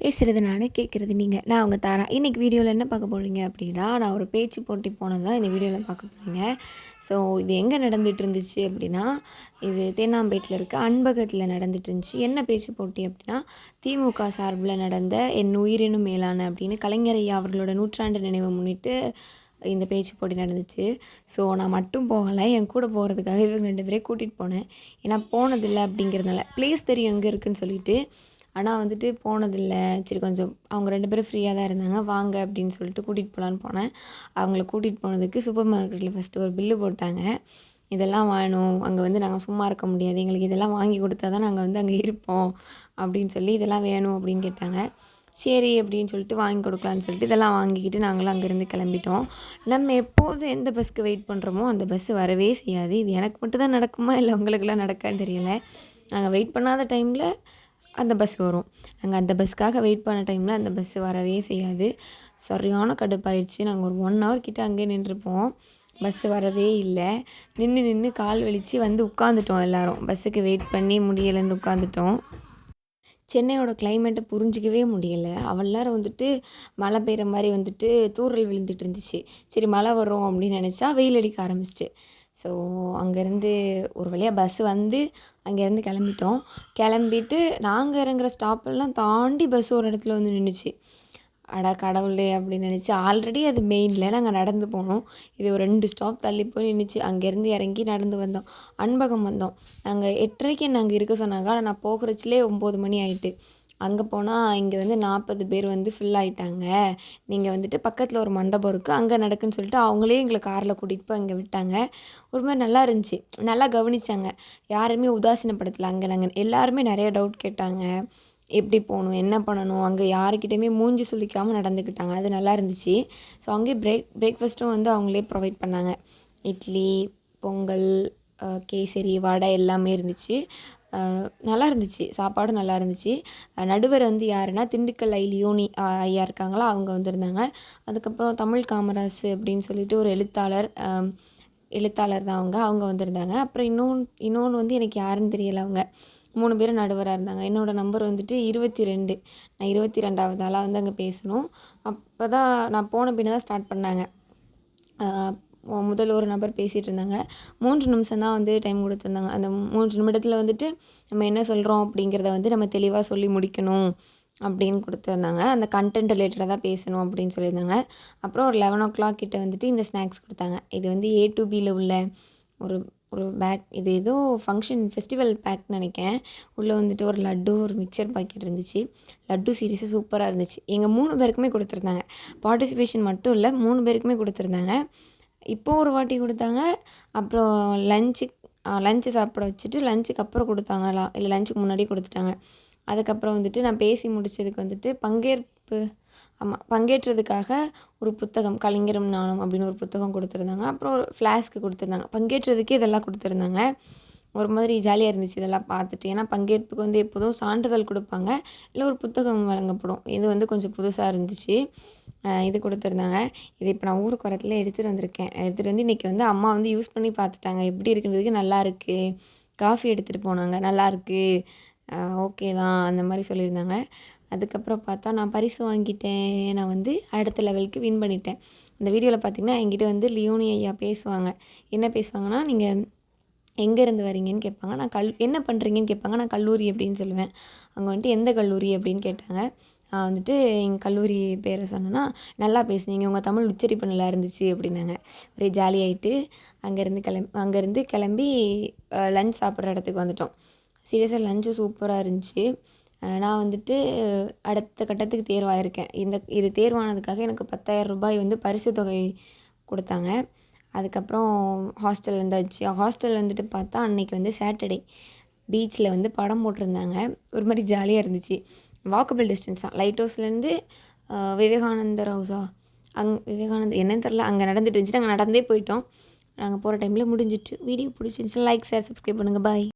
பேசுகிறது நான் கேட்குறது நீங்கள் நான் அவங்க தரேன். இன்றைக்கி வீடியோவில் என்ன பார்க்க போகிறீங்க அப்படின்னா நான் ஒரு பேச்சு போட்டி போனது தான் இந்த வீடியோவில் பார்க்க போகிறீங்க ஸோ இது எங்கே நடந்துகிட்டு இருந்துச்சு அப்படின்னா இது தேனாம்பேட்டில் இருக்க அன்பகத்தில் நடந்துட்டு இருந்துச்சு. என்ன பேச்சு போட்டி அப்படின்னா திமுக சார்பில் நடந்த என் உயிரினும் மேலான அப்படின்னு கலைஞரையா அவர்களோட நூற்றாண்டு நினைவை முன்னிட்டு இந்த பேச்சு போட்டி நடந்துச்சு. ஸோ நான் மட்டும் போகலை. என் கூட போகிறதுக்காக இவங்க ரெண்டு பேரையும் கூட்டிகிட்டு போனேன். ஏன்னா போனதில்லை அப்படிங்கிறதுனால. ப்ளேஸ் தெரியும் எங்கே இருக்குதுன்னு சொல்லிட்டு ஆனால் வந்துட்டு போனதில்லை. சரி கொஞ்சம் அவங்க ரெண்டு பேரும் ஃப்ரீயாக தான் இருந்தாங்க. வாங்க அப்படின்னு சொல்லிட்டு கூட்டிகிட்டு போகலான்னு போனேன். அவங்கள கூட்டிகிட்டு போனதுக்கு சூப்பர் மார்க்கெட்டில் ஃபஸ்ட்டு ஒரு பில்லு போட்டாங்க. இதெல்லாம் வேணும். அங்கே வந்து நாங்கள் சும்மா இருக்க முடியாது. எங்களுக்கு இதெல்லாம் வாங்கி கொடுத்தா தான் நாங்கள் வந்து அங்கே இருப்போம். அப்படின்னு சொல்லி இதெல்லாம் வேணும் அப்படின்னு கேட்டாங்க. சரி அப்படின்னு சொல்லிட்டு வாங்கி கொடுக்கலான்னு சொல்லிட்டு இதெல்லாம் வாங்கிக்கிட்டு நாங்களும் அங்கேருந்து கிளம்பிட்டோம். நம்ம எப்போதும் எந்த பஸ்ஸுக்கு வெயிட் பண்ணுறோமோ அந்த பஸ்ஸு வரவே செய்யாது. இது எனக்கு மட்டும் தான் நடக்குமா? இல்லை உங்களுக்கெல்லாம் நடக்கான்னு தெரியல. நாங்கள் வெயிட் பண்ணாத டைமில் அந்த பஸ் வரும். நாங்கள் அந்த பஸ்ஸுக்காக வெயிட் பண்ண டைமில் அந்த பஸ்ஸு வரவே செய்யாது. சரியான கடுப்பாயிடுச்சு நாங்கள் ஒரு ஒன் ஹவர் கிட்டே அங்கேயே நின்றுருப்போம். பஸ்ஸு வரவே இல்லை. நின்று நின்று கால் வலித்து வந்து உட்காந்துட்டோம் எல்லோரும். பஸ்ஸுக்கு வெயிட் பண்ணி முடியலைன்னு உட்காந்துட்டோம் சென்னையோட கிளைமேட்டை புரிஞ்சிக்கவே முடியலை. அவள் வந்துட்டு மழை பெய்கிற மாதிரி வந்துட்டு தூரல் விழுந்துட்டு இருந்துச்சு. சரி மழை வரும் அப்படின்னு நினச்சா வெயில் அடிக்க ஆரம்பிச்சிட்டு. ஸோ அங்கேருந்து ஒரு வழியாக பஸ்ஸு வந்து அங்கேருந்து கிளம்பிட்டோம். கிளம்பிட்டு நாங்கள் இறங்குற ஸ்டாப்பெல்லாம் தாண்டி பஸ் ஒரு இடத்துல வந்து நின்றுச்சு அட கடவுளே அப்படின்னு நினச்சி ஆல்ரெடி அது மெயினில் நாங்கள் நடந்து போனோம். இது ஒரு ரெண்டு ஸ்டாப் தள்ளி போய் நின்றுச்சு அங்கேருந்து இறங்கி நடந்து வந்தோம். அன்பகம் வந்தோம். நாங்கள் எட்டரைக்கு நாங்கள் இருக்க சொன்னாங்க. ஆனால் நான் போகிறச்சிலே ஒம்பது மணி ஆகிட்டு அங்கே போனால் இங்கே வந்து நாற்பது பேர் வந்து ஃபில் ஆகிட்டாங்க நீங்கள் வந்துட்டு பக்கத்தில் ஒரு மண்டபம் இருக்குது அங்கே நடக்குன்னு சொல்லிட்டு அவங்களே எங்களை காரில் கூட்டிகிட்டு போய் அங்கே விட்டாங்க. ஒரு மாதிரி நல்லா இருந்துச்சு. நல்லா கவனித்தாங்க யாருமே உதாசீனப்படுத்தலை. அங்கே நாங்கள் எல்லாருமே நிறைய டவுட் கேட்டாங்க. எப்படி போகணும் என்ன பண்ணணும் அங்கே யாருக்கிட்டையுமே மூஞ்சி சுளிக்காமல் நடந்துக்கிட்டாங்க. அது நல்லா இருந்துச்சு. ஸோ அங்கேயே பிரேக் பிரேக்ஃபாஸ்ட்டும் வந்து அவங்களே ப்ரொவைட் பண்ணாங்க. இட்லி பொங்கல் கேசரி வடை எல்லாமே இருந்துச்சு. நல்லா இருந்துச்சு. சாப்பாடும் நல்லா இருந்துச்சு. நடுவர் வந்து யாருன்னா திண்டுக்கல் ஐ லியோனி ஐயா இருக்காங்களா அவங்க வந்திருந்தாங்க. அதுக்கப்புறம் தமிழ் காமராசு அப்படின்னு சொல்லிட்டு ஒரு எழுத்தாளர் எழுத்தாளர் தான் அவங்க. அவங்க வந்திருந்தாங்க. அப்புறம் இன்னொன்று இன்னொன்று வந்து எனக்கு யாருன்னு தெரியலை அவங்க. மூணு பேரும் நடுவராக இருந்தாங்க. என்னோடய நம்பர் வந்துட்டு இருபத்தி ரெண்டு நான் இருபத்தி ரெண்டாவது ஆளாக வந்து அங்கே பேசணும். அப்போ தான் நான் போன பின்னே தான் ஸ்டார்ட் பண்ணாங்க முதல் ஒரு நபர் பேசிகிட்டு இருந்தாங்க மூன்று நிமிஷம் தான் வந்து டைம் கொடுத்துருந்தாங்க. அந்த மூன்று நிமிடத்தில் வந்துட்டு நம்ம என்ன சொல்கிறோம் அப்படிங்கிறத வந்து நம்ம தெளிவாக சொல்லி முடிக்கணும் அப்படின்னு கொடுத்துருந்தாங்க. அந்த கண்டென்ட் ரிலேட்டடாக தான் பேசணும் அப்படின்னு சொல்லியிருந்தாங்க. அப்புறம் ஒரு லெவன் ஓ கிளாக் கிட்ட வந்துட்டு இந்த ஸ்நாக்ஸ் கொடுத்தாங்க. இது வந்து ஏ டு பியில் உள்ள ஒரு ஒரு பேக் இது ஏதோ ஃபங்க்ஷன் ஃபெஸ்டிவல் பேக்னு நினைக்கேன் உள்ளே வந்துட்டு ஒரு லட்டு ஒரு மிக்சர் பாக்கெட் இருந்துச்சு. லட்டு சீரியஸாக சூப்பராக இருந்துச்சு. எங்கள் மூணு பேருக்குமே கொடுத்துருந்தாங்க. பார்ட்டிசிபேஷன் மட்டும் இல்லை மூணு பேருக்குமே கொடுத்துருந்தாங்க. இப்போது ஒரு வாட்டி கொடுத்தாங்க. அப்புறம் லஞ்சு லஞ்சு சாப்பிட வச்சுட்டு லஞ்சுக்கு அப்புறம் கொடுத்தாங்களா இல்லை லஞ்சுக்கு முன்னாடி கொடுத்துட்டாங்க. அதுக்கப்புறம் வந்துட்டு நான் பேசி முடித்ததுக்கு வந்துட்டு பங்கேற்பு ஆமாம் பங்கேற்றதுக்காக ஒரு புத்தகம் கலைஞரும் நானும் அப்படின்னு ஒரு புத்தகம் கொடுத்துருந்தாங்க. அப்புறம் ஒரு ஃப்ளாஸ்க்கு கொடுத்துருந்தாங்க. பங்கேற்றதுக்கே இதெல்லாம் கொடுத்துருந்தாங்க. ஒரு மாதிரி ஜாலியாக இருந்துச்சு இதெல்லாம் பார்த்துட்டு. ஏன்னா பங்கேற்புக்கு வந்து எப்போதும் சான்றிதழ் கொடுப்பாங்க. இல்லை ஒரு புத்தகம் வழங்கப்படும். இது வந்து கொஞ்சம் புதுசாக இருந்துச்சு. இது கொடுத்துருந்தாங்க. இது இப்போ நான் ஊருக்கு வரத்துல எடுத்துகிட்டு வந்திருக்கேன். எடுத்துகிட்டு வந்து இன்றைக்கி வந்து அம்மா வந்து யூஸ் பண்ணி பார்த்துட்டாங்க. எப்படி இருக்குன்றதுக்கு நல்லா இருக்குது காஃபி எடுத்துகிட்டு போனாங்க. நல்லாயிருக்கு ஓகே தான் அந்த மாதிரி சொல்லியிருந்தாங்க. அதுக்கப்புறம் பார்த்தா நான் பரிசு வாங்கிட்டேன். நான் வந்து அடுத்த லெவலுக்கு வின் பண்ணிட்டேன். அந்த வீடியோவில் பார்த்திங்கன்னா என்கிட்ட வந்து லியோனி ஐயா பேசுவாங்க. என்ன பேசுவாங்கன்னா நீங்கள் எங்கேருந்து வரீங்கன்னு கேட்பாங்க. நான் கல் என்ன பண்ணுறீங்கன்னு கேட்பாங்க. நான் கல்லூரி அப்படின்னு சொல்லுவேன். அங்கே வந்துட்டு எந்த கல்லூரி அப்படின்னு கேட்டாங்க. வந்துட்டு எங்கள் கல்லூரி பேரை சொன்னேன்னா நல்லா பேசுனீங்க. உங்கள் தமிழ் உச்சரிப்பு நல்லா இருந்துச்சு அப்படின்னாங்க. ஒரே ஜாலியாகிட்டு அங்கேருந்து கிளம்பி அங்கேருந்து கிளம்பி லஞ்ச் சாப்பிட்ற இடத்துக்கு வந்துட்டோம். சீரியஸாக லஞ்சும் சூப்பராக இருந்துச்சு. நான் வந்துட்டு அடுத்த கட்டத்துக்கு தேர்வாயிருக்கேன் இந்த இது தேர்வானதுக்காக எனக்கு பத்தாயிரம் ரூபாய் வந்து பரிசு தொகை கொடுத்தாங்க. அதுக்கப்புறம் ஹாஸ்டல் வந்தாச்சு. ஹாஸ்டல் வந்துட்டு பார்த்தா அன்னைக்கு வந்து சாட்டர்டே பீச்சில் வந்து படம் போட்டிருந்தாங்க. ஒரு மாதிரி ஜாலியாக இருந்துச்சு. வாக்கபிள் டிஸ்டன்ஸ் தான். லைட் ஹவுஸ்லேருந்து விவேகானந்தர் ஹவுஸா அங் விவேகானந்தர் என்னன்னு தெரில அங்கே நடந்துட்டு இருந்துச்சு நாங்கள் நடந்தே போயிட்டோம். நாங்கள் போகிற டைமில் முடிஞ்சிட்டு. வீடியோ பிடிச்சிருந்துச்சு லைக் ஷேர் சப்ஸ்கிரைப் பண்ணுங்கள் பாய்